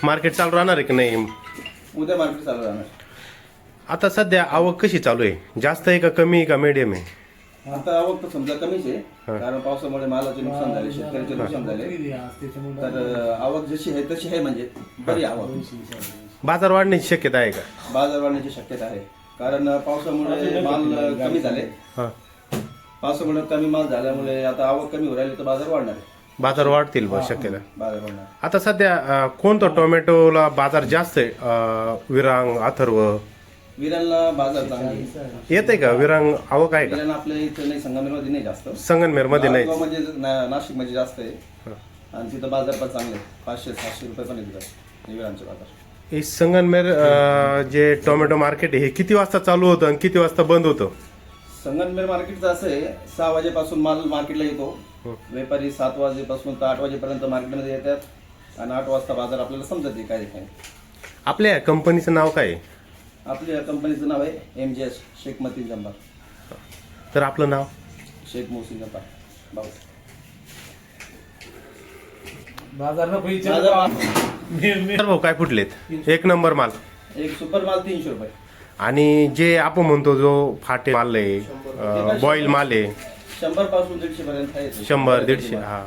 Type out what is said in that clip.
Market चालू राहणार आहे की नाही? उद्या मार्केट चालू राहणार. आता सध्या आवक कशी चालू आहे? जास्त आहे का कमी आहे का मीडियम आहे? आता आवक तर समजा कमीच आहे कारण पावसामुळे मालाचे नुकसान झाले शेतकऱ्याचे नुकसान झाले. तर आवक जशी आहे तशी आहे म्हणजे बरी आवक. बाजार वाढण्याची शक्यता आहे का? बाजार वाढण्याची शक्यता आहे. कारण पावसामुळे माल कमी झाले. पावसामुळे कमी माल झाल्यामुळे आता आवक कमी होऊ राहिली तर बाजार वाढणार आहे. बाजार वाढतील बा शक्यता. बाजार वाढणार. आता सध्या अं, कोणता टोमॅटोला बाजार जास्त आहे? अं, विरांग अथर्व? विरांना बाजार चांगली आहे. येत आहे का? विरांग आवक आहे का? विरांना आपल्या इथं नाही संगमेरमध्ये नाही जास्त. संगनमेरमध्ये नाही म्हणजे नाशिकमध्ये जास्त आहे. आणि तिथं बाजार पण चांगले आहे. पाचशे सहाशे रुपये पण येतात. विरांचे बाजार. हे संगनमेर अं, जे टोमॅटो मार्केट आहे हे किती वाजता चालू होतं आणि किती वाजता बंद होतं? संगमनेर मार्केटचं असं आहे सहा वाजेपासून माल मार्केटला येतो. व्यापारी सात वाजेपासून तर आठ वाजेपर्यंत मार्केटमध्ये येतात आणि आठ वाजता बाजार आपल्याला समजत नाही काय ठिकाणी आपल्या कंपनीचं नाव काय आहे? आपल्या कंपनीचं नाव आहे M G S Sheikh Matin Jambar तर आपलं नाव? शेख मोहसिन जंबार भाऊ. बाजार भाऊ काय फुटलेत? एक नंबर माल माल- एक सुपर माल तीनशे रुपये. आणि जे आपण म्हणतो जो फाटे माल आहे बॉईल माल आहे शंभरपासून दीडशे पर्यंत शंभर दीडशे हा.